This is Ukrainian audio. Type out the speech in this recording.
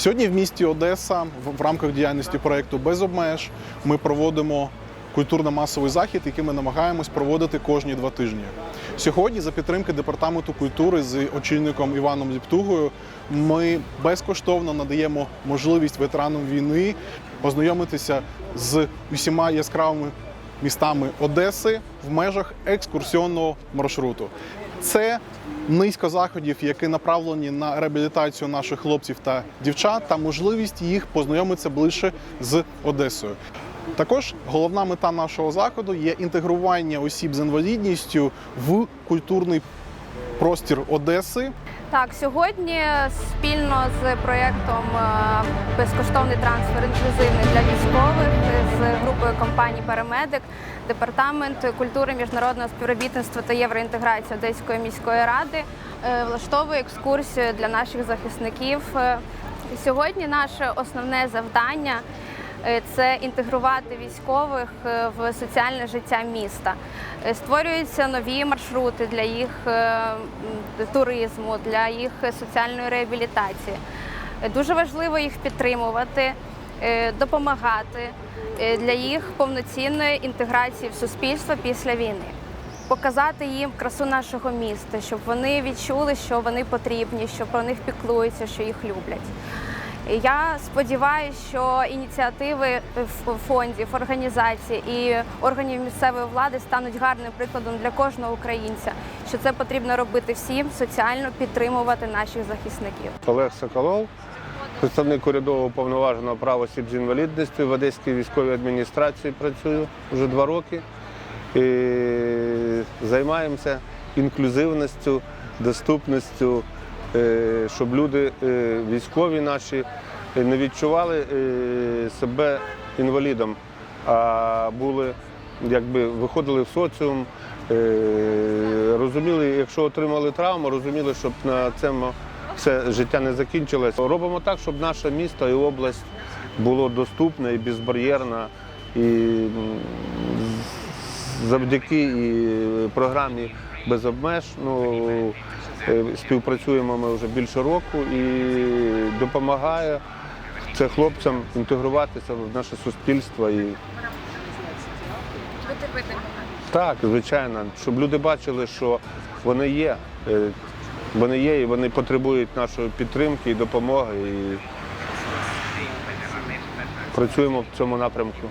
Сьогодні в місті Одеса в, рамках діяльності проєкту Без обмеж ми проводимо культурно-масовий захід, який ми намагаємось проводити кожні два тижні. Сьогодні, за підтримки департаменту культури з очільником Іваном Ліптугою, ми безкоштовно надаємо можливість ветеранам війни познайомитися з усіма яскравими містами Одеси в межах екскурсіонного маршруту. Це низка заходів, які направлені на реабілітацію наших хлопців та дівчат, та можливість їх познайомитися ближче з Одесою. Також головна мета нашого заходу є інтегрування осіб з інвалідністю в культурний простір Одеси. Так, сьогодні спільно з проєктом е, Безкоштовний трансфер інклюзивний для військових з групою компаній Парамедик, департамент культури, міжнародного співробітництва та євроінтеграції Одеської міської ради е, влаштовує екскурсію для наших захисників. Е, Сьогодні наше основне завдання Е, це інтегрувати військових в соціальне життя міста. Створюються нові маршрути для їх туризму, для їх соціальної реабілітації. Дуже важливо їх підтримувати, допомагати е, для їх повноцінної інтеграції в суспільство після війни. Показати їм красу нашого міста, щоб вони відчули, що вони потрібні, що про них піклуються, що їх люблять. Я сподіваюся, що ініціативи фондів, організацій і органів місцевої влади стануть гарним прикладом для кожного українця, що це потрібно робити всім соціально підтримувати наших захисників. Олег Соколов, представник урядового уповноваженого прав осіб з інвалідністю в Одеській військовій адміністрації працюю вже два роки. І займаємося інклюзивністю, доступністю, е, щоб люди е, військові наші е, не відчували себе інвалідом, а були, якби виходили в соціум, розуміли, якщо отримали травму, розуміли, щоб на цьому все життя не закінчилось. Робимо так, щоб наше місто і область було доступне і безбар'єрне. І завдяки і програмі без обмеж ну, е, співпрацюємо ми вже більше року і допомагає це хлопцям інтегруватися в наше суспільство. І... Так, звичайно, щоб люди бачили, що вони є. Вони є і вони потребують нашої підтримки і допомоги. І працюємо в цьому напрямку.